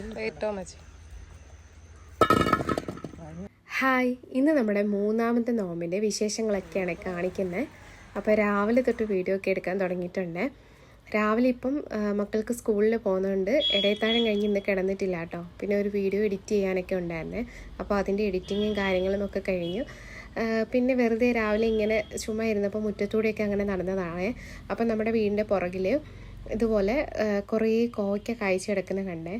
ഏറ്റവും ഹായ് ഇന്ന് നമ്മുടെ മൂന്നാമത്തെ നോമ്പിന്റെ വിശേഷങ്ങളൊക്കെയാണ് കാണിക്കുന്നത്. അപ്പോൾ രാവിലെ തൊട്ട് വീഡിയോ ഒക്കെ എടുക്കാൻ തുടങ്ങിയിട്ടുണ്ട്. രാവിലെ ഇപ്പം മക്കൾക്ക് സ്കൂളിൽ പോകുന്നതുകൊണ്ട് ഇടയത്താഴം കഴിഞ്ഞ് ഇന്ന് കിടന്നിട്ടില്ല കേട്ടോ. പിന്നെ ഒരു വീഡിയോ എഡിറ്റ് ചെയ്യാനൊക്കെ ഉണ്ടായിരുന്നേ. അപ്പോൾ അതിന്റെ എഡിറ്റിങ്ങും കാര്യങ്ങളും ഒക്കെ കഴിഞ്ഞു. പിന്നെ വെറുതെ രാവിലെ ഇങ്ങനെ ചുമ്മാ ഇരുന്നപ്പോൾ മുറ്റത്തൂടെയൊക്കെ അങ്ങനെ നടന്നതാണ്. അപ്പം നമ്മുടെ വീടിന്റെ പുറകിൽ ഇതുപോലെ കുറേ കോവയ്ക്ക കായ്ച്ചു കിടക്കുന്ന കണ്ടേ.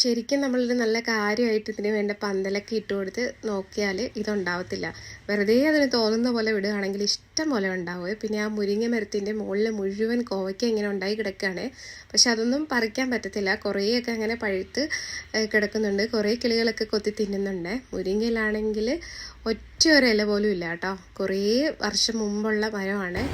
ശരിക്കും നമ്മളൊരു നല്ല കാര്യമായിട്ട് ഇതിന് വേണ്ട പന്തലൊക്കെ ഇട്ട് കൊടുത്ത് നോക്കിയാൽ ഇതുണ്ടാവത്തില്ല. വെറുതെ അതിന് തോന്നുന്ന പോലെ വിടുകയാണെങ്കിൽ ഇഷ്ടം പോലെ ഉണ്ടാവുക പിന്നെ ആ മുരിങ്ങ മരത്തിന്റെ മുകളിൽ മുഴുവൻ കോവയ്ക്ക ഇങ്ങനെ ഉണ്ടായി കിടക്കുകയാണ്. പക്ഷെ അതൊന്നും പറിക്കാൻ പറ്റത്തില്ല. കുറേയൊക്കെ അങ്ങനെ പഴുത്ത് കിടക്കുന്നുണ്ട്. കുറേ കിളികളൊക്കെ കൊത്തി തിന്നുന്നുണ്ട്. മുരിങ്ങയിലാണെങ്കിൽ ഒറ്റ ഒരു ഇല പോലും ഇല്ല കേട്ടോ. കുറേ വർഷം മുമ്പുള്ള മരമാണ്.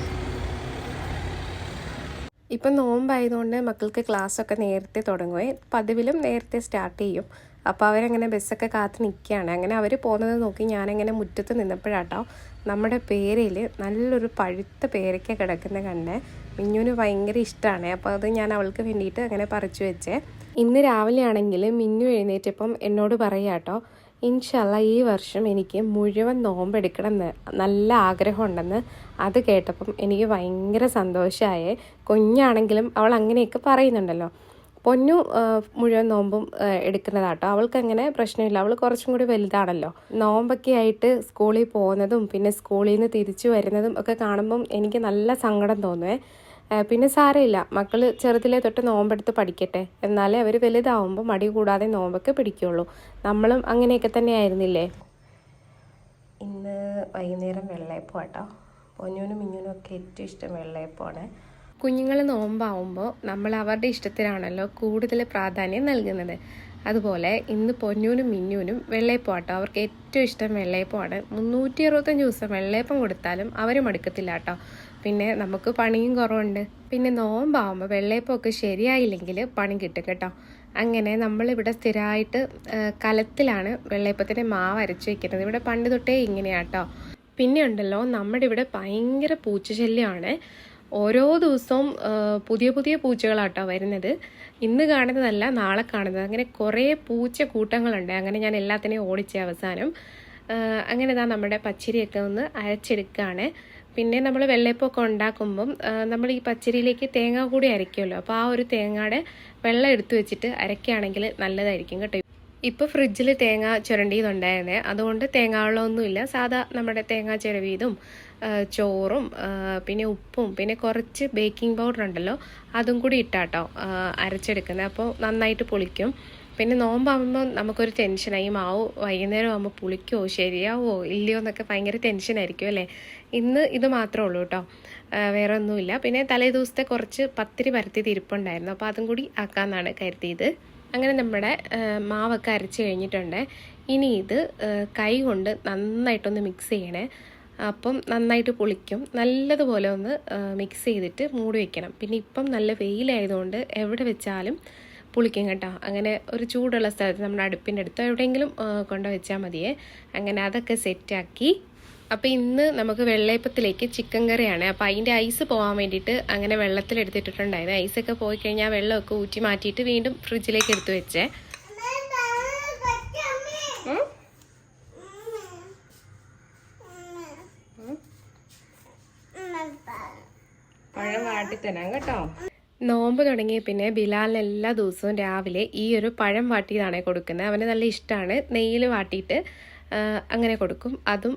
ഇപ്പം നോമ്പായതുകൊണ്ട് മക്കൾക്ക് ക്ലാസ്സൊക്കെ നേരത്തെ തുടങ്ങുവേ. പതിവിലും നേരത്തെ സ്റ്റാർട്ട് ചെയ്യും. അപ്പോൾ അവരങ്ങനെ ബസ്സൊക്കെ കാത്ത് നിൽക്കുകയാണ് അങ്ങനെ അവർ പോകുന്നത് നോക്കി ഞാനങ്ങനെ മുറ്റത്ത് നിന്നപ്പോഴാട്ടോ നമ്മുടെ പേരയിൽ നല്ലൊരു പഴുത്ത പേരയ്ക്ക കിടക്കുന്ന കണ്ടേ മിന്നുവിന് ഭയങ്കര ഇഷ്ടമാണ് അപ്പോൾ അത് ഞാൻ അവൾക്ക് വേണ്ടിയിട്ട് അങ്ങനെ പറിച്ചു വെച്ചേ. ഇന്ന് രാവിലെ ആണെങ്കിൽ മിന്നു എഴുന്നേറ്റപ്പം എന്നോട് പറയാട്ടോ ഇൻഷല്ല ഈ വർഷം എനിക്ക് മുഴുവൻ നോമ്പെടുക്കണം നല്ല ആഗ്രഹമുണ്ടെന്ന് അത് കേട്ടപ്പം എനിക്ക് ഭയങ്കര സന്തോഷമായേ കുഞ്ഞാണെങ്കിലും അവൾ അങ്ങനെയൊക്കെ പറയുന്നുണ്ടല്ലോ. പൊന്നു മുഴുവൻ നോമ്പും എടുക്കുന്നതാട്ടോ. അവൾക്ക് അങ്ങനെ പ്രശ്നമില്ല. അവൾ കുറച്ചും കൂടി വലുതാണല്ലോ. നോമ്പൊക്കെ ആയിട്ട് സ്കൂളിൽ പോകുന്നതും പിന്നെ സ്കൂളിൽ നിന്ന് തിരിച്ചു വരുന്നതും ഒക്കെ കാണുമ്പം എനിക്ക് നല്ല സങ്കടം തോന്നുവേ. പിന്നെ സാരമില്ല. മക്കൾ ചെറുതിലെ തൊട്ട് നോമ്പെടുത്ത് പഠിക്കട്ടെ. എന്നാലേ അവർ വലുതാവുമ്പോൾ മടി കൂടാതെ നോമ്പൊക്കെ പിടിക്കുള്ളൂ. നമ്മളും അങ്ങനെയൊക്കെ തന്നെ ആയിരുന്നില്ലേ ഇന്ന് വൈകുന്നേരം വെള്ളയപ്പം കേട്ടോ പൊന്നൂനും മിഞ്ഞൂനും ഒക്കെ ഏറ്റവും ഇഷ്ടം വെള്ളയപ്പമാണ്. കുഞ്ഞുങ്ങൾ നോമ്പാവുമ്പോൾ നമ്മൾ അവരുടെ ഇഷ്ടത്തിനാണല്ലോ കൂടുതൽ പ്രാധാന്യം നൽകുന്നത്. അതുപോലെ ഇന്ന് പൊന്നൂനും മിന്നൂനും വെള്ളയപ്പം കേട്ടോ അവർക്ക് ഏറ്റവും ഇഷ്ടം വെള്ളയപ്പമാണ്. മുന്നൂറ്റി അറുപത്തഞ്ച് ദിവസം വെള്ളയപ്പം കൊടുത്താലും അവർ മടുക്കത്തില്ല കേട്ടോ പിന്നെ നമുക്ക് പണിയും കുറവുണ്ട്. പിന്നെ നോമ്പാകുമ്പോൾ വെള്ളയപ്പമൊക്കെ ശരിയായില്ലെങ്കിൽ പണി കിട്ടും കേട്ടോ. അങ്ങനെ നമ്മളിവിടെ സ്ഥിരമായിട്ട് കലത്തിലാണ് വെള്ളയപ്പത്തിന്റെ മാവ് അരച്ച് വയ്ക്കുന്നത് ഇവിടെ പണ്ട് തൊട്ടേ ഇങ്ങനെയാട്ടോ. പിന്നെ ഉണ്ടല്ലോ നമ്മുടെ ഇവിടെ ഭയങ്കര പൂച്ചശല്യമാണ്. ഓരോ ദിവസവും പുതിയ പുതിയ പൂച്ചകളാട്ടോ വരുന്നത്. ഇന്ന് കാണുന്നതല്ല നാളെ കാണുന്നത്. അങ്ങനെ കുറേ പൂച്ച കൂട്ടങ്ങളുണ്ട് അങ്ങനെ ഞാൻ എല്ലാത്തിനെയും ഓടിച്ച അവസാനം അങ്ങനെ ഇതാ നമ്മുടെ പച്ചരിയൊക്കെ ഒന്ന് അരച്ചെടുക്കുകയാണ് പിന്നെ നമ്മൾ വെള്ളയപ്പമൊക്കെ ഉണ്ടാക്കുമ്പം നമ്മൾ ഈ പച്ചരിയിലേക്ക് തേങ്ങ കൂടി അരയ്ക്കുമല്ലോ. അപ്പോൾ ആ ഒരു തേങ്ങയുടെ വെള്ളം എടുത്തു വെച്ചിട്ട് അരയ്ക്കുകയാണെങ്കിൽ നല്ലതായിരിക്കും കേട്ടോ. ഇപ്പോൾ ഫ്രിഡ്ജിൽ തേങ്ങ ചുരണ്ടിയതുണ്ടായിരുന്നേ. അതുകൊണ്ട് തേങ്ങാവെള്ളമൊന്നുമില്ല. സാധാ നമ്മുടെ തേങ്ങ ചിരവിയതും ആ, ചോറും പിന്നെ ഉപ്പും പിന്നെ കുറച്ച് ബേക്കിംഗ് പൗഡർ ഉണ്ടല്ലോ അതും കൂടി ഇട്ടാട്ടോ അരച്ചെടുക്കുന്നത്. അപ്പോൾ നന്നായിട്ട് പൊളിക്കും. പിന്നെ നോമ്പാകുമ്പോൾ നമുക്കൊരു ടെൻഷനായി മാവ് വൈകുന്നേരം ആകുമ്പോൾ പുളിക്കുമോ ശരിയാവോ ഇല്ലയോ എന്നൊക്കെ ഭയങ്കര ടെൻഷനായിരിക്കും അല്ലേ? ഇന്ന് ഇത് മാത്രമേ ഉള്ളൂ കേട്ടോ. വേറെ ഒന്നുമില്ല. പിന്നെ തലേ ദിവസത്തെ കുറച്ച് പത്തിരി പരത്തിയത് ഇരിപ്പുണ്ടായിരുന്നു. അപ്പോൾ അതും കൂടി ആക്കാമെന്നാണ് കരുതിയത്. അങ്ങനെ നമ്മുടെ മാവൊക്കെ അരച്ച് കഴിഞ്ഞിട്ടുണ്ട്. ഇനി ഇത് കൈ കൊണ്ട് നന്നായിട്ടൊന്ന് മിക്സ് ചെയ്യണേ. അപ്പം നന്നായിട്ട് പൊളിക്കും. നല്ലതുപോലെ ഒന്ന് മിക്സ് ചെയ്തിട്ട് മൂടി വയ്ക്കണം പിന്നെ ഇപ്പം നല്ല വെയിലായതുകൊണ്ട് എവിടെ വെച്ചാലും പുളിക്കും കേട്ടോ. അങ്ങനെ ഒരു ചൂടുള്ള സ്ഥലത്ത് നമ്മുടെ അടുപ്പിന്റെ അടുത്തോ എവിടെയെങ്കിലും കൊണ്ടു വെച്ചാൽ മതിയേ. അങ്ങനെ അതൊക്കെ സെറ്റാക്കി. അപ്പോൾ ഇന്ന് നമുക്ക് വെള്ളയപ്പത്തിലേക്ക് ചിക്കൻ കറിയാണ്. അപ്പോൾ അതിന്റെ ഐസ് പോകാൻ വേണ്ടിയിട്ട് അങ്ങനെ വെള്ളത്തിലെടുത്തിട്ടുണ്ടായിരുന്നു ഐസൊക്കെ പോയി കഴിഞ്ഞാൽ വെള്ളമൊക്കെ ഊറ്റി മാറ്റിയിട്ട് വീണ്ടും ഫ്രിഡ്ജിലേക്ക് എടുത്ത് വെച്ചേ ഉം? പഴം വാട്ടി തരാം കേട്ടോ. നോമ്പ് തുടങ്ങിയ പിന്നെ ബിലാലിന് എല്ലാ ദിവസവും രാവിലെ ഈ ഒരു പഴം വാട്ടിയതാണ് കൊടുക്കുന്നത്. അവന് നല്ല ഇഷ്ടമാണ് നെയ്യിൽ വാട്ടിയിട്ട് അങ്ങനെ കൊടുക്കും. അതും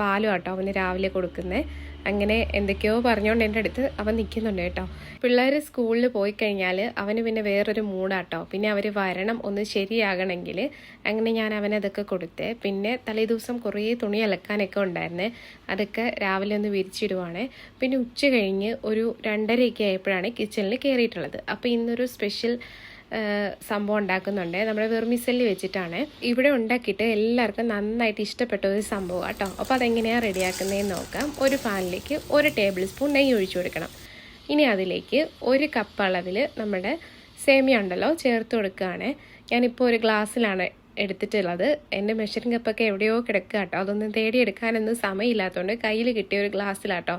പാലും ആട്ടോ അവന് രാവിലെ കൊടുക്കുന്നത്. അങ്ങനെ എന്തൊക്കെയോ പറഞ്ഞുകൊണ്ട് എന്റെ അടുത്ത് അവൻ നിൽക്കുന്നുണ്ട് കേട്ടോ. പിള്ളേർ സ്കൂളിൽ പോയി കഴിഞ്ഞാൽ അവന് പിന്നെ വേറൊരു മൂടാട്ടോ. പിന്നെ അവർ വരണം ഒന്ന് ശരിയാകണമെങ്കിൽ അങ്ങനെ ഞാൻ അവനതൊക്കെ കൊടുത്തേ. പിന്നെ തലേ ദിവസം കുറേ തുണി അലക്കാനൊക്കെ ഉണ്ടായിരുന്നേ. അതൊക്കെ രാവിലെ ഒന്ന് വിരിച്ചിടുവാണേ. പിന്നെ ഉച്ച കഴിഞ്ഞ് ഒരു രണ്ടരയൊക്കെ ആയപ്പോഴാണ് കിച്ചണിൽ കയറിയിട്ടുള്ളത് അപ്പോൾ ഇന്നൊരു സ്പെഷ്യൽ സംഭവം ഉണ്ടാക്കുന്നുണ്ട്. നമ്മുടെ വെർമിസെല്ലി വെച്ചിട്ടാണ്. ഇവിടെ ഉണ്ടാക്കിയിട്ട് എല്ലാവർക്കും നന്നായിട്ട് ഇഷ്ടപ്പെട്ട ഒരു സംഭവം കേട്ടോ അപ്പോൾ അതെങ്ങനെയാണ് റെഡിയാക്കുന്നതെന്ന് നോക്കാം. ഒരു പാനിലേക്ക് ഒരു ടേബിൾ സ്പൂൺ നെയ്യ് ഒഴിച്ചു കൊടുക്കണം. ഇനി അതിലേക്ക് ഒരു കപ്പ് അളവിൽ നമ്മുടെ സേമിയ ഉണ്ടല്ലോ ചേർത്ത് കൊടുക്കുകയാണ്. ഞാനിപ്പോൾ ഒരു ഗ്ലാസ്സിലാണ് എടുത്തിട്ടുള്ളത്. എന്റെ മെഷറിംഗ് കപ്പൊക്കെ എവിടെയോ കിടക്കുക കേട്ടോ. അതൊന്നും തേടിയെടുക്കാനൊന്നും സമയമില്ലാത്തതുകൊണ്ട് കയ്യിൽ കിട്ടിയ ഒരു ഗ്ലാസ്സിലാട്ടോ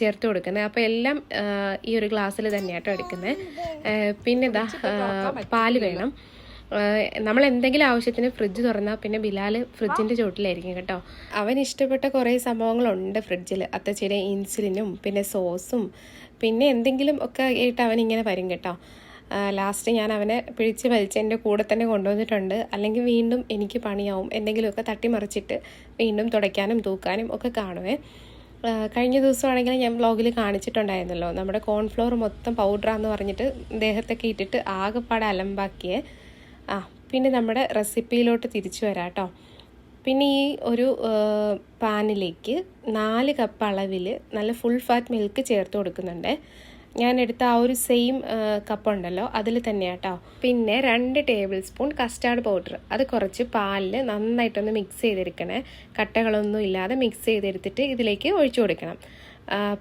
ചേർത്ത് കൊടുക്കുന്നത്. അപ്പോൾ എല്ലാം ഈ ഒരു ഗ്ലാസ്സിൽ തന്നെയാട്ടോ എടുക്കുന്നത്. പിന്നെ ഇതാ പാൽ വേണം. നമ്മൾ എന്തെങ്കിലും ആവശ്യത്തിന് ഫ്രിഡ്ജ് തുറന്നാൽ പിന്നെ ബിലാൽ ഫ്രിഡ്ജിന്റെ ചുവട്ടിലായിരിക്കും കേട്ടോ. അവൻ ഇഷ്ടപ്പെട്ട കുറേ സംഭവങ്ങളുണ്ട് ഫ്രിഡ്ജിൽ അത്തച്ചിരി ഇൻസുലിനും പിന്നെ സോസും പിന്നെ എന്തെങ്കിലും ഒക്കെ ആയിട്ട് അവൻ ഇങ്ങനെ വരും കേട്ടോ. ലാസ്റ്റ് ഞാൻ അവനെ പിടിച്ച് വലിച്ച് എന്റെ കൂടെ തന്നെ കൊണ്ടുവന്നിട്ടുണ്ട്. അല്ലെങ്കിൽ വീണ്ടും എനിക്ക് പണിയാവും. എന്തെങ്കിലുമൊക്കെ തട്ടിമറിച്ചിട്ട് വീണ്ടും തുടയ്ക്കാനും തൂക്കാനും ഒക്കെ കാണുവേ. കഴിഞ്ഞ ദിവസമാണെങ്കിൽ ഞാൻ ബ്ലോഗിൽ കാണിച്ചിട്ടുണ്ടായിരുന്നല്ലോ. നമ്മുടെ കോൺഫ്ലോർ മൊത്തം പൗഡറാന്ന് പറഞ്ഞിട്ട് ദേഹത്തൊക്കെ ഇട്ടിട്ട് ആകെപ്പാടെ അലമ്പാക്കിയേ. ആ പിന്നെ നമ്മുടെ റെസിപ്പിയിലോട്ട് തിരിച്ചു വരാം കേട്ടോ. പിന്നെ ഈ ഒരു പാനിലേക്ക് നാല് കപ്പ് അളവിൽ നല്ല ഫുൾ ഫാറ്റ് മിൽക്ക് ചേർത്ത് കൊടുക്കുന്നുണ്ട്. ഞാൻ എടുത്ത ആ ഒരു സെയിം കപ്പ് ഉണ്ടല്ലോ അതിൽ തന്നെയാണ് കേട്ടോ പിന്നെ രണ്ട് ടേബിൾ സ്പൂൺ കസ്റ്റാർഡ് പൗഡർ അത് കുറച്ച് പാലിൽ നന്നായിട്ടൊന്ന് മിക്സ് ചെയ്തെടുക്കണേ. കട്ടകളൊന്നും ഇല്ലാതെ മിക്സ് ചെയ്തെടുത്തിട്ട് ഇതിലേക്ക് ഒഴിച്ചു കൊടുക്കണം.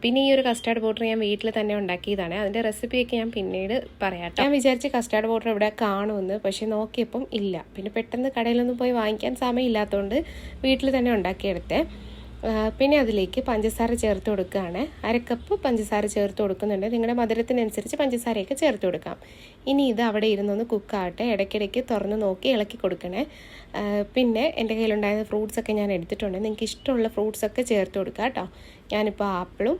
പിന്നെ ഈ ഒരു കസ്റ്റാർഡ് പൗഡർ ഞാൻ വീട്ടിൽ തന്നെ ഉണ്ടാക്കിയതാണ്. അതിന്റെ റെസിപ്പിയൊക്കെ ഞാൻ പിന്നീട് പറയാം ഞാൻ വിചാരിച്ച് കസ്റ്റാർഡ് പൗഡർ ഇവിടെ കാണുമെന്ന് പക്ഷേ നോക്കിയപ്പം ഇല്ല. പിന്നെ പെട്ടെന്ന് കടയിലൊന്നും പോയി വാങ്ങിക്കാൻ സമയമില്ലാത്തതുകൊണ്ട് വീട്ടിൽ തന്നെ ഉണ്ടാക്കിയെടുത്തേ. പിന്നെ അതിലേക്ക് പഞ്ചസാര ചേർത്ത് കൊടുക്കുകയാണ്. അരക്കപ്പ് പഞ്ചസാര ചേർത്ത് കൊടുക്കുന്നുണ്ട്. നിങ്ങളുടെ മധുരത്തിനനുസരിച്ച് പഞ്ചസാരയൊക്കെ ചേർത്ത് കൊടുക്കാം. ഇനി ഇത് അവിടെ ഇരുന്നൊന്ന് കുക്കാവട്ടെ ഇടയ്ക്കിടയ്ക്ക് തുറന്ന് നോക്കി ഇളക്കി കൊടുക്കണേ. പിന്നെ എന്റെ കയ്യിലുണ്ടായിരുന്ന ഫ്രൂട്ട്സൊക്കെ ഞാൻ എടുത്തിട്ടുണ്ട്. നിങ്ങൾക്ക് ഇഷ്ടമുള്ള ഫ്രൂട്ട്സൊക്കെ ചേർത്ത് കൊടുക്കുക കേട്ടോ. ഞാനിപ്പോൾ ആപ്പിളും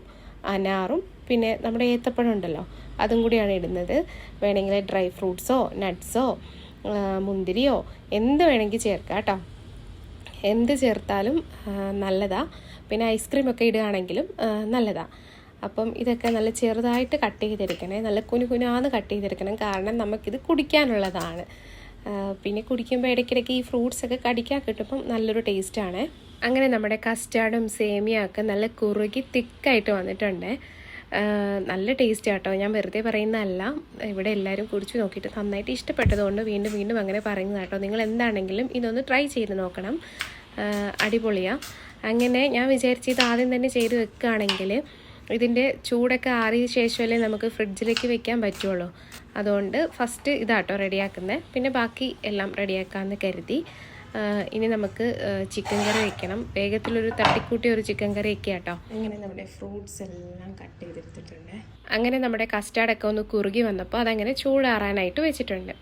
അനാറും പിന്നെ നമ്മുടെ ഏത്തപ്പഴം ഉണ്ടല്ലോ അതും കൂടിയാണ് ഇടുന്നത്. വേണമെങ്കിൽ ഡ്രൈ ഫ്രൂട്ട്സോ നട്ട്സോ മുന്തിരിയോ എന്ത് വേണമെങ്കിൽ ചേർക്കാം കേട്ടോ. എന്ത് ചേർത്താലും നല്ലതാണ് പിന്നെ ഐസ്ക്രീം ഒക്കെ ഇടുകയാണെങ്കിലും നല്ലതാണ് അപ്പം ഇതൊക്കെ നല്ല ചെറുതായിട്ട് കട്ട് ചെയ്തെടുക്കണേ നല്ല കുനു കുനാന്ന് കട്ട് ചെയ്തെടുക്കണം. കാരണം നമുക്കിത് കുടിക്കാനുള്ളതാണ്. പിന്നെ കുടിക്കുമ്പോൾ ഇടയ്ക്കിടയ്ക്ക് ഈ ഫ്രൂട്ട്സ് ഒക്കെ കടിക്കാൻ കിട്ടുമ്പം നല്ലൊരു ടേസ്റ്റാണ്. അങ്ങനെ നമ്മുടെ കസ്റ്റാർഡും സേമിയ ഒക്കെ നല്ല കുറുകി തിക്കായിട്ട് വന്നിട്ടുണ്ട്. നല്ല ടേസ്റ്റ് കേട്ടോ ഞാൻ വെറുതെ പറയുന്നതല്ല. ഇവിടെ എല്ലാവരും കുടിച്ച് നോക്കിയിട്ട് നന്നായിട്ട് ഇഷ്ടപ്പെട്ടതുകൊണ്ട് വീണ്ടും വീണ്ടും അങ്ങനെ പറയുന്നത് കേട്ടോ നിങ്ങൾ എന്താണെങ്കിലും ഇതൊന്ന് ട്രൈ ചെയ്ത് നോക്കണം. അടിപൊളിയാ. അടിപൊളിയാണ് അങ്ങനെ ഞാൻ വിചാരിച്ച് ഇത് ആദ്യം തന്നെ ചെയ്ത് വെക്കുകയാണെങ്കിൽ ഇതിന്റെ ചൂടൊക്കെ ആറിയ ശേഷമല്ലേ നമുക്ക് ഫ്രിഡ്ജിലേക്ക് വെക്കാൻ പറ്റുള്ളൂ. അതുകൊണ്ട് ഫസ്റ്റ് ഇതാട്ടോ റെഡിയാക്കുന്നത് പിന്നെ ബാക്കി എല്ലാം റെഡിയാക്കാമെന്ന് കരുതി. ഇനി നമുക്ക് ചിക്കൻ കറി വെക്കണം. വേഗത്തിലൊരു തട്ടിക്കൂട്ടി ഒരു ചിക്കൻ കറി വെക്കുക കേട്ടോ അങ്ങനെ നമ്മുടെ ഫ്രൂട്ട്സ് എല്ലാം കട്ട് ചെയ്തെടുത്തിട്ടുണ്ട്. അങ്ങനെ നമ്മുടെ കസ്റ്റാർഡൊക്കെ ഒന്ന് കുറുകി വന്നപ്പോൾ അതങ്ങനെ ചൂടാറാനായിട്ട് വെച്ചിട്ടുണ്ട്.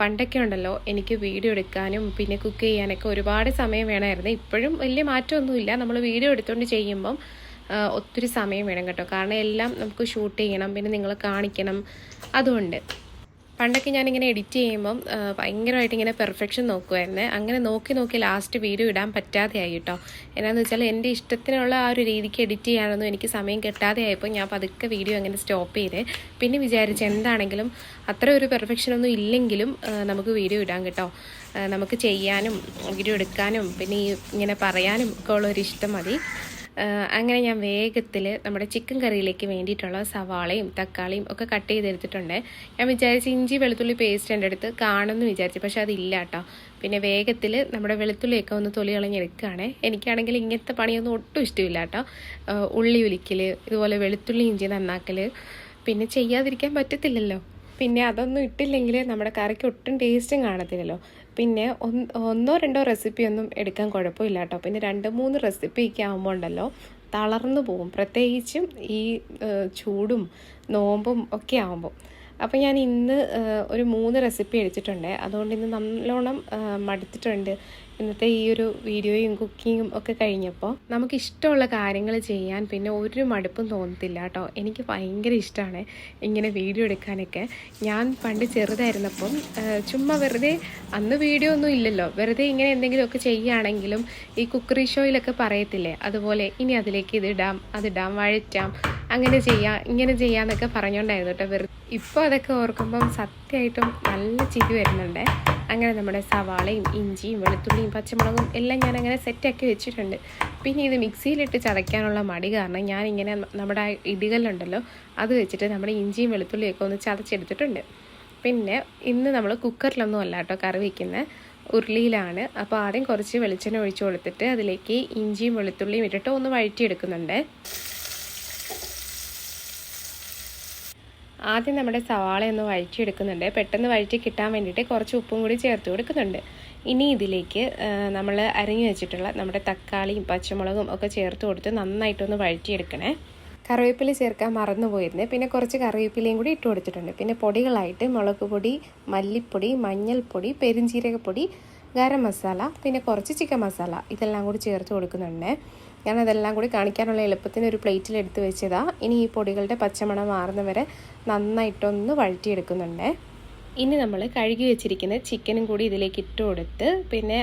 പണ്ടൊക്കെ ഉണ്ടല്ലോ എനിക്ക് വീഡിയോ എടുക്കാനും പിന്നെ കുക്ക് ചെയ്യാനൊക്കെ ഒരുപാട് സമയം വേണമായിരുന്നു. ഇപ്പോഴും വലിയ മാറ്റമൊന്നുമില്ല. നമ്മൾ വീഡിയോ എടുത്തുകൊണ്ട് ചെയ്യുമ്പം ഒത്തിരി സമയം വേണം കേട്ടോ. കാരണം എല്ലാം നമുക്ക് ഷൂട്ട് ചെയ്യണം പിന്നെ നിങ്ങൾ കാണിക്കണം. അതുകൊണ്ട്. പണ്ടൊക്കെ ഞാനിങ്ങനെ എഡിറ്റ് ചെയ്യുമ്പം ഭയങ്കരമായിട്ട് ഇങ്ങനെ പെർഫെക്ഷൻ നോക്കുമായിരുന്നേ അങ്ങനെ നോക്കി നോക്കി ലാസ്റ്റ് വീഡിയോ ഇടാൻ പറ്റാതെയായി കേട്ടോ എന്നാന്ന് വെച്ചാൽ എന്റെ ഇഷ്ടത്തിനുള്ള ആ ഒരു രീതിക്ക് എഡിറ്റ് ചെയ്യാനൊന്നും എനിക്ക് സമയം കിട്ടാതെ ആയപ്പോൾ ഞാൻ പതുക്കെ വീഡിയോ അങ്ങനെ സ്റ്റോപ്പ് ചെയ്ത്. പിന്നെ വിചാരിച്ച് എന്താണെങ്കിലും അത്ര ഒരു പെർഫെക്ഷനൊന്നും ഇല്ലെങ്കിലും നമുക്ക് വീഡിയോ ഇടാൻ കേട്ടോ. നമുക്ക് ചെയ്യാനും വീഡിയോ എടുക്കാനും പിന്നെ ഈ ഇങ്ങനെ പറയാനും ഒക്കെ ഉള്ളൊരിഷ്ടം മതി. അങ്ങനെ ഞാൻ വേഗത്തിൽ നമ്മുടെ ചിക്കൻ കറിയിലേക്ക് വേണ്ടിയിട്ടുള്ള സവാളയും തക്കാളിയും ഒക്കെ കട്ട് ചെയ്തെടുത്തിട്ടുണ്ട്. ഞാൻ വിചാരിച്ച് ഇഞ്ചി വെളുത്തുള്ളി പേസ്റ്റ് എന്റെ അടുത്ത് കാണുമെന്ന് വിചാരിച്ചു പക്ഷെ അതില്ല കേട്ടോ പിന്നെ വേഗത്തിൽ നമ്മുടെ വെളുത്തുള്ളിയൊക്കെ ഒന്ന് തൊലി കളഞ്ഞെടുക്കുകയാണ്. എനിക്കാണെങ്കിൽ ഇങ്ങനത്തെ പണിയൊന്നും ഒട്ടും ഇഷ്ടമില്ല കേട്ടോ ഉള്ളി ഉലിക്കൽ ഇതുപോലെ വെളുത്തുള്ളി ഇഞ്ചി നന്നാക്കൽ പിന്നെ ചെയ്യാതിരിക്കാൻ പറ്റത്തില്ലല്ലോ. പിന്നെ അതൊന്നും ഇട്ടില്ലെങ്കിൽ നമ്മുടെ കറിക്ക് ഒട്ടും ടേസ്റ്റും കാണത്തില്ലല്ലോ. പിന്നെ ഒന്ന് രണ്ടോ റെസിപ്പി ഒന്നും എടുക്കാൻ കുഴപ്പമില്ല കേട്ടോ പിന്നെ രണ്ട് മൂന്ന് റെസിപ്പി ഒക്കെ ആകുമ്പോൾ ഉണ്ടല്ലോ തളർന്നു പോകും. പ്രത്യേകിച്ചും ഈ ചൂടും നോമ്പും ഒക്കെ ആകുമ്പോൾ അപ്പോൾ ഞാൻ ഇന്ന് ഒരു മൂന്ന് റെസിപ്പി എടുത്തിട്ടുണ്ട്. അതുകൊണ്ട് ഇന്ന് നല്ലോണം മടുത്തിട്ടുണ്ട്. ഇന്നത്തെ ഈ ഒരു വീഡിയോയും കുക്കിങ്ങും ഒക്കെ കഴിഞ്ഞപ്പോൾ നമുക്ക് ഇഷ്ടമുള്ള കാര്യങ്ങൾ ചെയ്യാൻ പിന്നെ ഒരു മടുപ്പും തോന്നത്തില്ല കേട്ടോ. എനിക്ക് ഭയങ്കര ഇഷ്ടമാണ് ഇങ്ങനെ വീഡിയോ എടുക്കാനൊക്കെ. ഞാൻ പണ്ട് ചെറുതായിരുന്നപ്പം ചുമ്മാ വെറുതെ അന്ന് വീഡിയോ ഒന്നും ഇല്ലല്ലോ. വെറുതെ ഇങ്ങനെ എന്തെങ്കിലുമൊക്കെ ചെയ്യുകയാണെങ്കിലും ഈ കുക്കറി ഷോയിലൊക്കെ പറയത്തില്ലേ? അതുപോലെ ഇനി അതിലേക്ക് ഇത് ഇടാം അതിടാം വഴറ്റാം അങ്ങനെ ചെയ്യാം ഇങ്ങനെ ചെയ്യാമെന്നൊക്കെ പറഞ്ഞുകൊണ്ടായിരുന്നു കേട്ടോ. വെറുതെ ഇപ്പോൾ അതൊക്കെ ഓർക്കുമ്പം സത്യമായിട്ടും നല്ല ചിരി വരുന്നുണ്ട്. അങ്ങനെ നമ്മുടെ സവാളയും ഇഞ്ചിയും വെളുത്തുള്ളിയും പച്ചമുളകും എല്ലാം ഞാൻ അങ്ങനെ സെറ്റാക്കി വെച്ചിട്ടുണ്ട്. പിന്നെ ഇത് മിക്സിയിലിട്ട് ചതയ്ക്കാനുള്ള മടി കാരണം ഞാനിങ്ങനെ നമ്മുടെ ഇടികല്ലുണ്ടല്ലോ അത് വെച്ചിട്ട് നമ്മുടെ ഇഞ്ചിയും വെളുത്തുള്ളിയൊക്കെ ഒന്ന് ചതച്ചെടുത്തിട്ടുണ്ട്. പിന്നെ ഇന്ന് നമ്മൾ കുക്കറിലൊന്നും അല്ല കേട്ടോ കറി വയ്ക്കുന്നത് ഉരുളിയിലാണ്. അപ്പോൾ ആദ്യം കുറച്ച് വെളിച്ചെണ്ണ ഒഴിച്ചു കൊടുത്തിട്ട് അതിലേക്ക് ഇഞ്ചിയും വെളുത്തുള്ളിയും ഇട്ടിട്ട് ഒന്ന് വഴറ്റിയെടുക്കുന്നുണ്ട്. ആദ്യം നമ്മുടെ സവാള ഒന്ന് വഴറ്റിയെടുക്കുന്നുണ്ട്. പെട്ടെന്ന് വഴറ്റി കിട്ടാൻ വേണ്ടിയിട്ട് കുറച്ച് ഉപ്പും കൂടി ചേർത്ത് കൊടുക്കുന്നുണ്ട്. ഇനി ഇതിലേക്ക് നമ്മൾ അരിഞ്ഞു വെച്ചിട്ടുള്ള നമ്മുടെ തക്കാളിയും പച്ചമുളകും ഒക്കെ ചേർത്ത് കൊടുത്ത് നന്നായിട്ടൊന്ന് വഴറ്റിയെടുക്കണേ. കറിവേപ്പില ചേർക്കാൻ മറന്നുപോയിരുന്നു. പിന്നെ കുറച്ച് കറിവേപ്പിലയും കൂടി ഇട്ട് കൊടുത്തിട്ടുണ്ട്. പിന്നെ പൊടികളായിട്ട് മുളക് പൊടി മല്ലിപ്പൊടി മഞ്ഞൾപ്പൊടി പെരിഞ്ജീരകപ്പൊടി ഗരം മസാല പിന്നെ കുറച്ച് ചിക്കൻ മസാല ഇതെല്ലാം കൂടി ചേർത്ത് കൊടുക്കുന്നുണ്ട്. ഞാൻ അതെല്ലാം കൂടി കാണിക്കാനുള്ള എളുപ്പത്തിന് ഒരു പ്ലേറ്റിൽ എടുത്ത് വെച്ചതാ. ഇനി ഈ പൊടികളുടെ പച്ചമണം മാറുന്നവരെ നന്നായിട്ടൊന്ന് വഴറ്റിയെടുക്കുന്നുണ്ട്. ഇനി നമ്മൾ കഴുകി വെച്ചിരിക്കുന്ന ചിക്കനും കൂടി ഇതിലേക്ക് ഇട്ട് കൊടുത്ത് പിന്നെ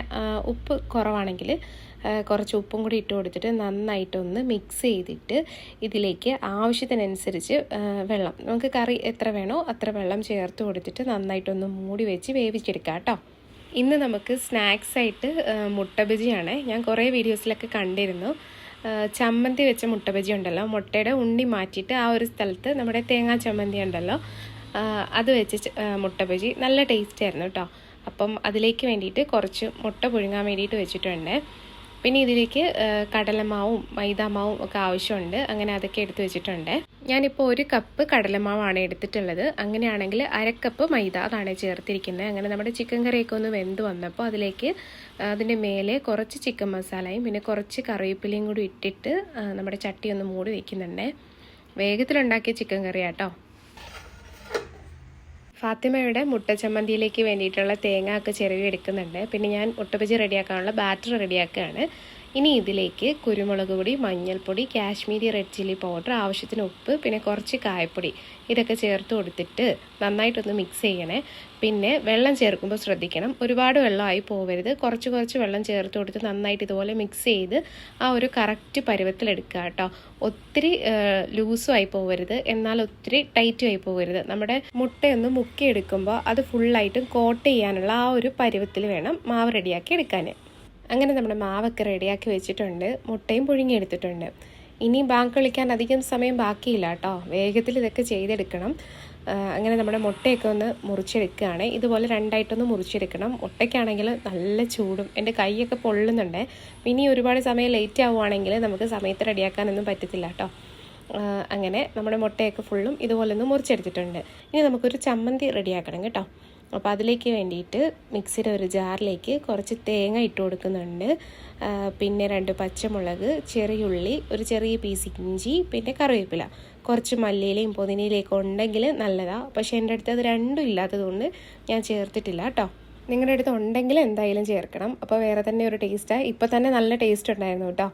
ഉപ്പ് കുറവാണെങ്കിൽ കുറച്ച് ഉപ്പും കൂടി ഇട്ട് കൊടുത്തിട്ട് നന്നായിട്ടൊന്ന് മിക്സ് ചെയ്തിട്ട് ഇതിലേക്ക് ആവശ്യത്തിനനുസരിച്ച് വെള്ളം നമുക്ക് കറി എത്ര വേണോ അത്ര വെള്ളം ചേർത്ത് കൊടുത്തിട്ട് നന്നായിട്ടൊന്ന് മൂടി വെച്ച് വേവിച്ചെടുക്കാം കേട്ടോ ഇന്ന് നമുക്ക് സ്നാക്സ് ആയിട്ട് മുട്ട ബജിയാണ് ഞാൻ കുറേ വീഡിയോസിലൊക്കെ കണ്ടിരുന്നു. ചമ്മന്തി വെച്ച മുട്ട ബജി ഉണ്ടല്ലോ. മുട്ടയുടെ ഉണ്ണി മാറ്റിയിട്ട് ആ ഒരു സ്ഥലത്ത് നമ്മുടെ തേങ്ങാ ചമ്മന്തി ഉണ്ടല്ലോ. അത് വെച്ച് മുട്ട ബജി നല്ല ടേസ്റ്റ് ആയിരുന്നു കേട്ടോ. അപ്പം അതിലേക്ക് വേണ്ടിയിട്ട് കുറച്ച് മുട്ട പുഴുങ്ങാൻ വേണ്ടിയിട്ട് വെച്ചിട്ടുണ്ട്. പിന്നെ ഇതിലേക്ക് കടലമാവും മൈദാമാവും ഒക്കെ ആവശ്യമുണ്ട്. അങ്ങനെ അതൊക്കെ എടുത്തു വെച്ചിട്ടുണ്ട്. ഞാനിപ്പോൾ ഒരു കപ്പ് കടലമാവാണ് എടുത്തിട്ടുള്ളത്. അങ്ങനെയാണെങ്കിൽ അരക്കപ്പ് മൈദ അതാണ് ചേർത്തിരിക്കുന്നത്. അങ്ങനെ നമ്മുടെ ചിക്കൻ കറിയൊക്കെ ഒന്ന് വെന്ത് വന്നപ്പോൾ അതിലേക്ക് അതിന്റെ മേലെ കുറച്ച് ചിക്കൻ മസാലയും പിന്നെ കുറച്ച് കറിവേപ്പിലയും കൂടി ഇട്ടിട്ട് നമ്മുടെ ചട്ടി ഒന്ന് മൂടി വയ്ക്കുന്നുണ്ട് വേഗത്തിലുണ്ടാക്കിയ ചിക്കൻ കറിയാട്ടോ. ഫാത്തിമയുടെ മുട്ട ചമ്മന്തിയിലേക്ക് വേണ്ടിയിട്ടുള്ള തേങ്ങ ഒക്കെ ചെറിയ എടുക്കുന്നുണ്ട്. പിന്നെ ഞാൻ മുട്ടബജി റെഡിയാക്കാനുള്ള ബാറ്റർ റെഡിയാക്കുകയാണ്. ഇനി ഇതിലേക്ക് കുരുമുളക് പൊടി മഞ്ഞൾപ്പൊടി കാശ്മീരി റെഡ് ചില്ലി പൗഡർ ആവശ്യത്തിന് ഉപ്പ് പിന്നെ കുറച്ച് കായപ്പൊടി ഇതൊക്കെ ചേർത്ത് കൊടുത്തിട്ട് നന്നായിട്ടൊന്ന് മിക്സ് ചെയ്യണേ. പിന്നെ വെള്ളം ചേർക്കുമ്പോൾ ശ്രദ്ധിക്കണം. ഒരുപാട് വെള്ളമായി പോവരുത്. കുറച്ച് കുറച്ച് വെള്ളം ചേർത്ത് കൊടുത്ത് നന്നായിട്ട് ഇതുപോലെ മിക്സ് ചെയ്ത് ആ ഒരു കറക്റ്റ് പരുവത്തിലെടുക്കുക കേട്ടോ. ഒത്തിരി ലൂസും ആയി പോവരുത്. എന്നാൽ ഒത്തിരി ടൈറ്റും ആയി പോവരുത്. നമ്മുടെ മുട്ടയൊന്ന് മുക്കിയെടുക്കുമ്പോൾ അത് ഫുള്ളായിട്ടും കോട്ട് ചെയ്യാനുള്ള ആ ഒരു പരുവത്തിൽ വേണം മാവ് റെഡിയാക്കി എടുക്കാൻ അങ്ങനെ നമ്മുടെ മാവൊക്കെ റെഡിയാക്കി വെച്ചിട്ടുണ്ട്. മുട്ടയും പുഴുങ്ങിയെടുത്തിട്ടുണ്ട് ഇനി ബാങ്ക് കളിക്കാൻ അധികം സമയം ബാക്കിയില്ല കേട്ടോ. വേഗത്തിൽ ഇതൊക്കെ ചെയ്തെടുക്കണം. അങ്ങനെ നമ്മുടെ മുട്ടയൊക്കെ ഒന്ന് മുറിച്ചെടുക്കുകയാണ്. ഇതുപോലെ രണ്ടായിട്ടൊന്ന് മുറിച്ചെടുക്കണം. മുട്ടയ്ക്കാണെങ്കിൽ നല്ല ചൂടും. എന്റെ കൈയൊക്കെ പൊള്ളുന്നുണ്ട്. ഇനി ഒരുപാട് സമയം ലേറ്റ് ആവുകയാണെങ്കിൽ നമുക്ക് സമയത്ത് റെഡിയാക്കാനൊന്നും പറ്റത്തില്ല കേട്ടോ. അങ്ങനെ നമ്മുടെ മുട്ടയൊക്കെ ഫുള്ളും ഇതുപോലെ ഒന്ന് മുറിച്ചെടുത്തിട്ടുണ്ട്. ഇനി നമുക്കൊരു ചമ്മന്തി റെഡിയാക്കണം കേട്ടോ. അപ്പോൾ അതിലേക്ക് വേണ്ടിയിട്ട് മിക്സിയുടെ ഒരു ജാറിലേക്ക് കുറച്ച് തേങ്ങ ഇട്ട് കൊടുക്കുന്നുണ്ട്. പിന്നെ രണ്ട് പച്ചമുളക് ചെറിയുള്ളി ഒരു ചെറിയ പീസ് ഇഞ്ചി പിന്നെ കറിവേപ്പില. കുറച്ച് മല്ലിയിലയും പൊതിനയിലേക്കും ഉണ്ടെങ്കിൽ നല്ലതാണ് പക്ഷേ എന്റെ അടുത്ത് അത് രണ്ടും ഇല്ലാത്തതുകൊണ്ട് ഞാൻ ചേർത്തിട്ടില്ല കേട്ടോ. നിങ്ങളുടെ അടുത്ത് ഉണ്ടെങ്കിൽ എന്തായാലും ചേർക്കണം. അപ്പോൾ വേറെ തന്നെ ഒരു ടേസ്റ്റാണ് ഇപ്പോൾ തന്നെ നല്ല ടേസ്റ്റ് ഉണ്ടായിരുന്നു കേട്ടോ.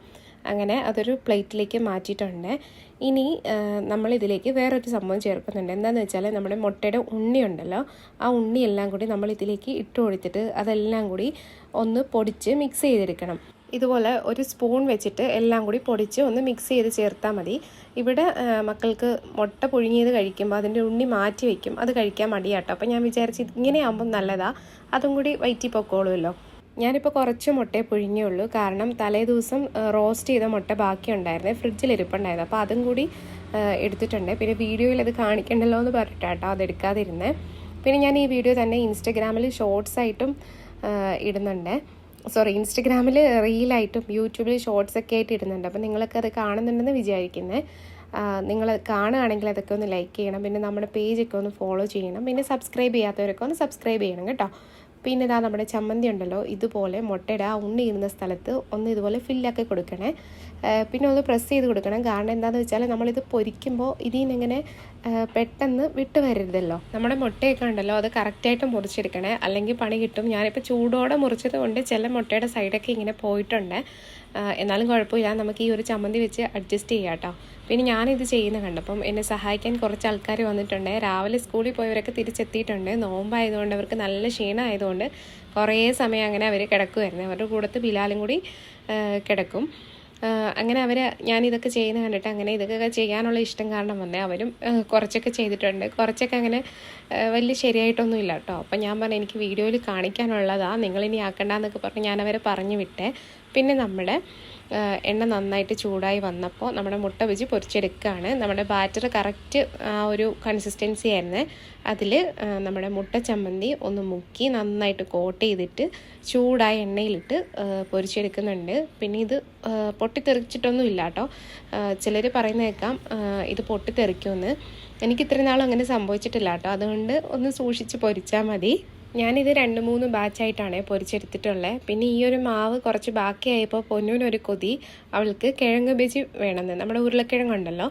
അങ്ങനെ അതൊരു പ്ലേറ്റിലേക്ക് മാറ്റിയിട്ടുണ്ട്. ഇനി നമ്മളിതിലേക്ക് വേറൊരു സംഭവം ചേർക്കുന്നുണ്ട്. എന്താണെന്ന് വെച്ചാൽ നമ്മുടെ മുട്ടയുടെ ഉണ്ണി ഉണ്ടല്ലോ ആ ഉണ്ണി എല്ലാം കൂടി നമ്മൾ ഇതിലേക്ക് ഇട്ട് കൊടുത്തിട്ട് അതെല്ലാം കൂടി ഒന്ന് പൊടിച്ച് മിക്സ് ചെയ്തെടുക്കണം. ഇതുപോലെ ഒരു സ്പൂൺ വെച്ചിട്ട് എല്ലാം കൂടി പൊടിച്ച് ഒന്ന് മിക്സ് ചെയ്ത് ചേർത്താൽ മതി. ഇവിടെ മക്കൾക്ക് മുട്ട പുഴുങ്ങിയത് കഴിക്കുമ്പോൾ അതിന്റെ ഉണ്ണി മാറ്റി വയ്ക്കും അത് കഴിക്കാൻ മടിയാട്ടോ. അപ്പോൾ ഞാൻ വിചാരിച്ച് ഇങ്ങനെയാകുമ്പം നല്ലതാണ് അതും കൂടി വയറ്റി പൊക്കോളുമല്ലോ ഞാനിപ്പോൾ കുറച്ച് മുട്ടയെ ഉള്ളൂ. കാരണം തലേ ദിവസം റോസ്റ്റ് ചെയ്ത മുട്ട ബാക്കിയുണ്ടായിരുന്നേ. ഫ്രിഡ്ജിൽ ഇരിപ്പുണ്ടായിരുന്നു. അപ്പോൾ അതും കൂടി എടുത്തിട്ടുണ്ട്. പിന്നെ വീഡിയോയിൽ അത് കാണിക്കണ്ടല്ലോ എന്ന് പറഞ്ഞിട്ടാട്ടോ അത് എടുക്കാതിരുന്നേ. പിന്നെ ഞാൻ ഈ വീഡിയോ തന്നെ ഇൻസ്റ്റഗ്രാമിൽ ഷോർട്സ് ആയിട്ടും ഇടുന്നുണ്ട്. സോറി ഇൻസ്റ്റഗ്രാമിൽ റീലായിട്ടും യൂട്യൂബിൽ ഷോർട്സ് ഒക്കെ ആയിട്ട് ഇടുന്നുണ്ട്. അപ്പോൾ നിങ്ങളൊക്കെ അത് കാണുന്നുണ്ടെന്ന് വിചാരിക്കുന്നേ. നിങ്ങൾ കാണുകയാണെങ്കിൽ അതൊക്കെ ഒന്ന് ലൈക്ക് ചെയ്യണം. പിന്നെ നമ്മുടെ പേജൊക്കെ ഒന്ന് ഫോളോ ചെയ്യണം. പിന്നെ സബ്സ്ക്രൈബ് ചെയ്യാത്തവരൊക്കെ ഒന്ന് സബ്സ്ക്രൈബ് ചെയ്യണം കേട്ടോ. പിന്നെ ഇതാ നമ്മുടെ ചമ്മന്തി ഉണ്ടല്ലോ ഇതുപോലെ മുട്ടയുടെ ആ ഉണ്ണി ഇരുന്ന സ്ഥലത്ത് ഒന്ന് ഇതുപോലെ ഫില്ലാക്കി കൊടുക്കണേ. പിന്നെ ഒന്ന് പ്രസ് ചെയ്ത് കൊടുക്കണം. കാരണം എന്താണെന്ന് വെച്ചാൽ നമ്മളിത് പൊരിക്കുമ്പോൾ ഇതിനിങ്ങനെ പെട്ടെന്ന് വിട്ട് വരരുതല്ലോ. നമ്മുടെ മുട്ടയൊക്കെ ഉണ്ടല്ലോ അത് കറക്റ്റായിട്ട് മുറിച്ചെടുക്കണേ. അല്ലെങ്കിൽ പണി കിട്ടും. ഞാനിപ്പോൾ ചൂടോടെ മുറിച്ചത് കൊണ്ട് ചില മുട്ടയുടെ സൈഡൊക്കെ ഇങ്ങനെ പോയിട്ടുണ്ട്. എന്നാലും കുഴപ്പമില്ല. നമുക്ക് ഈ ഒരു ചമ്മന്തി വെച്ച് അഡ്ജസ്റ്റ് ചെയ്യാം കേട്ടോ. പിന്നെ ഞാനിത് ചെയ്യുന്ന കണ്ടപ്പം എന്നെ സഹായിക്കാൻ കുറച്ച് ആൾക്കാർ വന്നിട്ടുണ്ട്. രാവിലെ സ്കൂളിൽ പോയവരൊക്കെ തിരിച്ചെത്തിയിട്ടുണ്ട്. നോമ്പായതുകൊണ്ട് അവർക്ക് നല്ല ക്ഷീണമായതുകൊണ്ട് കുറേ സമയം അങ്ങനെ അവർ കിടക്കുമായിരുന്നു അവരുടെ കൂടത്ത് ബിലാലും കൂടി കിടക്കും. അങ്ങനെ അവർ ഞാനിതൊക്കെ ചെയ്യുന്ന കണ്ടിട്ട് അങ്ങനെ ഇതൊക്കെ ചെയ്യാനുള്ള ഇഷ്ടം കാരണം വന്നേ. അവരും കുറച്ചൊക്കെ ചെയ്തിട്ടുണ്ട്. കുറച്ചൊക്കെ അങ്ങനെ വലിയ ശരിയായിട്ടൊന്നും ഇല്ല കേട്ടോ. അപ്പം ഞാൻ പറഞ്ഞു എനിക്ക് വീഡിയോയിൽ കാണിക്കാനുള്ളതാണ് നിങ്ങളിനി ആക്കണ്ടെന്നൊക്കെ പറഞ്ഞ് ഞാൻ അവരെ പറഞ്ഞു വിട്ടേ. പിന്നെ നമ്മുടെ എണ്ണ നന്നായിട്ട് ചൂടായി വന്നപ്പോൾ നമ്മുടെ മുട്ട വെച്ച് പൊരിച്ചെടുക്കുകയാണ് നമ്മുടെ ബാറ്റർ കറക്റ്റ് ആ ഒരു കൺസിസ്റ്റൻസി ആയിരുന്നു. അതിൽ നമ്മുടെ മുട്ട ചമ്മന്തി ഒന്ന് മുക്കി നന്നായിട്ട് കോട്ട് ചെയ്തിട്ട് ചൂടായ എണ്ണയിലിട്ട് പൊരിച്ചെടുക്കുന്നുണ്ട്. പിന്നെ ഇത് പൊട്ടിത്തെറിച്ചിട്ടൊന്നും ഇല്ല കേട്ടോ ചിലർ പറയുന്ന കേൾക്കാം ഇത് പൊട്ടിത്തെറിക്കുമെന്ന്. എനിക്ക് ഇത്രയും നാളും അങ്ങനെ സംഭവിച്ചിട്ടില്ല കേട്ടോ അതുകൊണ്ട് ഒന്ന് സൂക്ഷിച്ച് പൊരിച്ചാൽ മതി. ഞാനിത് രണ്ട് മൂന്ന് ബാച്ചായിട്ടാണ് പൊരിച്ചെടുത്തിട്ടുള്ളത് പിന്നെ ഈ ഒരു മാവ് കുറച്ച് ബാക്കിയായപ്പോൾ പൊന്നൂനൊരു കൊതി. അവൾക്ക് കിഴങ്ങ് ബജി വേണമെന്ന്. നമ്മുടെ ഉരുളക്കിഴങ്ങുണ്ടല്ലോ.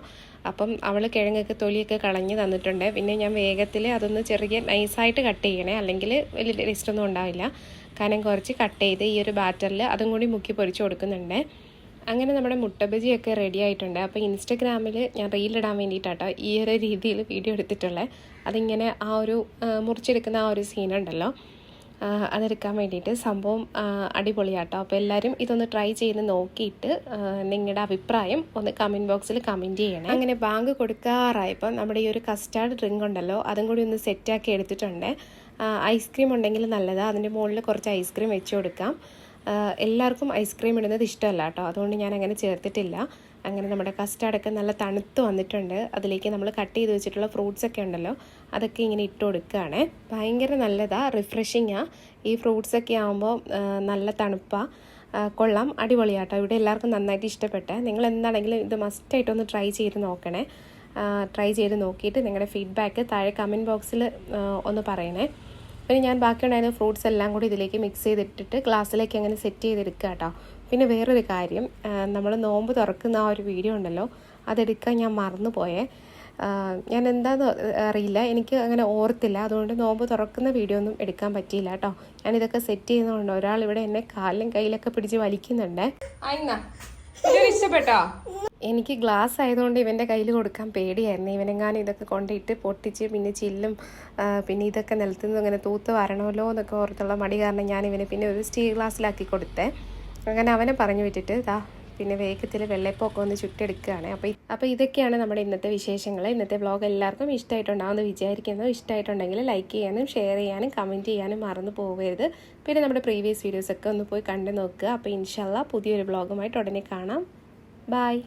അപ്പം അവൾ കിഴങ്ങൊക്കെ തൊലിയൊക്കെ കളഞ്ഞ് തന്നിട്ടുണ്ട്. പിന്നെ ഞാൻ വേഗത്തിൽ അതൊന്ന് ചെറിയ നൈസായിട്ട് കട്ട് ചെയ്യണേ. അല്ലെങ്കിൽ വലിയ ടേസ്റ്റൊന്നും ഉണ്ടാവില്ല. കനം കുറച്ച് കട്ട് ചെയ്ത് ഈ ഒരു ബാറ്ററിൽ അതും കൂടി മുക്കി പൊരിച്ചു കൊടുക്കുന്നുണ്ട്. അങ്ങനെ നമ്മുടെ മുട്ടബജിയൊക്കെ റെഡി ആയിട്ടുണ്ട്. അപ്പോൾ ഇൻസ്റ്റഗ്രാമിൽ ഞാൻ റീലിടാൻ വേണ്ടിയിട്ടാട്ടോ ഈ ഒരു രീതിയിൽ വീഡിയോ എടുത്തിട്ടുള്ളത് അതിങ്ങനെ ആ ഒരു മുറിച്ചെടുക്കുന്ന ആ ഒരു സീനുണ്ടല്ലോ അതെടുക്കാൻ വേണ്ടിയിട്ട് സംഭവം അടിപൊളിയാട്ടോ. അപ്പോൾ എല്ലാവരും ഇതൊന്ന് ട്രൈ ചെയ്ത് നോക്കിയിട്ട് നിങ്ങളുടെ അഭിപ്രായം ഒന്ന് കമന്റ് ബോക്സിൽ കമന്റ് ചെയ്യണം. അങ്ങനെ ബാങ്ക് കൊടുക്കാറായപ്പോൾ നമ്മുടെ ഈ ഒരു കസ്റ്റാർഡ് ഡ്രിങ്ക് ഉണ്ടല്ലോ അതും കൂടി ഒന്ന് സെറ്റാക്കി എടുത്തിട്ടുണ്ട്. ഐസ്ക്രീം ഉണ്ടെങ്കിൽ നല്ലതാണ് അതിന്റെ മുകളിൽ കുറച്ച് ഐസ്ക്രീം വെച്ച് കൊടുക്കാം. എല്ലാവർക്കും ഐസ്ക്രീം ഇടുന്നത് ഇഷ്ടമല്ല കേട്ടോ. അതുകൊണ്ട് ഞാൻ അങ്ങനെ ചേർത്തിട്ടില്ല. അങ്ങനെ നമ്മുടെ കസ്റ്റാർഡൊക്കെ നല്ല തണുത്ത് വന്നിട്ടുണ്ട്. അതിലേക്ക് നമ്മൾ കട്ട് ചെയ്ത് വെച്ചിട്ടുള്ള ഫ്രൂട്ട്സ് ഒക്കെ ഉണ്ടല്ലോ അതൊക്കെ ഇങ്ങനെ ഇട്ട് കൊടുക്കുകയാണ്. ഭയങ്കര നല്ലതാണ് റിഫ്രഷിങ്ങാണ് ഈ ഫ്രൂട്ട്സ് ഒക്കെ ആകുമ്പോൾ നല്ല തണുപ്പാണ് കൊള്ളാം. അടിപൊളിയാട്ടോ. ഇവിടെ എല്ലാവർക്കും നന്നായിട്ട് ഇഷ്ടപ്പെട്ടെ. നിങ്ങൾ എന്താണെങ്കിലും ഇത് മസ്റ്റായിട്ടൊന്ന് ട്രൈ ചെയ്ത് നോക്കണേ. ട്രൈ ചെയ്ത് നോക്കിയിട്ട് നിങ്ങളുടെ ഫീഡ്ബാക്ക് താഴെ കമന്റ് ബോക്സിൽ ഒന്ന് പറയണേ. പിന്നെ ഞാൻ ബാക്കിയുണ്ടായിരുന്ന ഫ്രൂട്ട്സ് എല്ലാം കൂടി ഇതിലേക്ക് മിക്സ് ചെയ്തിട്ടിട്ട് ഗ്ലാസ്സിലേക്ക് അങ്ങനെ സെറ്റ് ചെയ്തെടുക്കുക കേട്ടോ. പിന്നെ വേറൊരു കാര്യം നമ്മൾ നോമ്പ് തുറക്കുന്ന ആ ഒരു വീഡിയോ ഉണ്ടല്ലോ അതെടുക്കാൻ ഞാൻ മറന്നു പോയേ ഞാൻ എന്താന്ന് അറിയില്ല എനിക്ക് അങ്ങനെ ഓർത്തില്ല. അതുകൊണ്ട് നോമ്പ് തുറക്കുന്ന വീഡിയോ ഒന്നും എടുക്കാൻ പറ്റിയില്ല കേട്ടോ. ഞാനിതൊക്കെ സെറ്റ് ചെയ്യുന്നതുകൊണ്ട് ഒരാൾ ഇവിടെ എന്നെ കാലിലും കയ്യിലൊക്കെ പിടിച്ച് വലിക്കുന്നുണ്ട്. ഇഷ്ടപ്പെട്ടോ? എനിക്ക് ഗ്ലാസ് ആയതുകൊണ്ട് ഇവന്റെ കയ്യിൽ കൊടുക്കാൻ പേടിയായിരുന്നു. ഇവനെങ്ങാനും ഇതൊക്കെ കൊണ്ടിട്ട് പൊട്ടിച്ച് പിന്നെ ചില്ലും പിന്നെ ഇതൊക്കെ നിലത്തുനിന്ന് ഇങ്ങനെ തൂത്ത് വരണമല്ലോ എന്നൊക്കെ ഓർത്തുള്ള മടി കാരണം ഞാൻ ഇവനെ പിന്നെ ഒരു സ്റ്റീൽ ഗ്ലാസ്സിലാക്കി കൊടുത്തേ. അങ്ങനെ അവനെ പറഞ്ഞു വിട്ടിട്ട് ഇതാ പിന്നെ വേഗത്തിൽ വെള്ളപ്പൊക്കെ ഒന്ന് ചുറ്റെടുക്കുകയാണ്. അപ്പോൾ അപ്പോൾ ഇതൊക്കെയാണ് നമ്മുടെ ഇന്നത്തെ വിശേഷങ്ങൾ. ഇന്നത്തെ വ്ളോഗ് എല്ലാവർക്കും ഇഷ്ടമായിട്ടുണ്ടാവുമെന്ന് വിചാരിക്കുന്നു. ഇഷ്ടമായിട്ടുണ്ടെങ്കിൽ ലൈക്ക് ചെയ്യാനും ഷെയർ ചെയ്യാനും കമന്റ് ചെയ്യാനും മറന്നു പോകരുത്. പിന്നെ നമ്മുടെ പ്രീവിയസ് വീഡിയോസൊക്കെ ഒന്ന് പോയി കണ്ടു നോക്കുക. അപ്പോൾ ഇൻഷാല്ല പുതിയൊരു വ്ളോഗുമായിട്ട് ഉടനെ കാണാം. ബായ്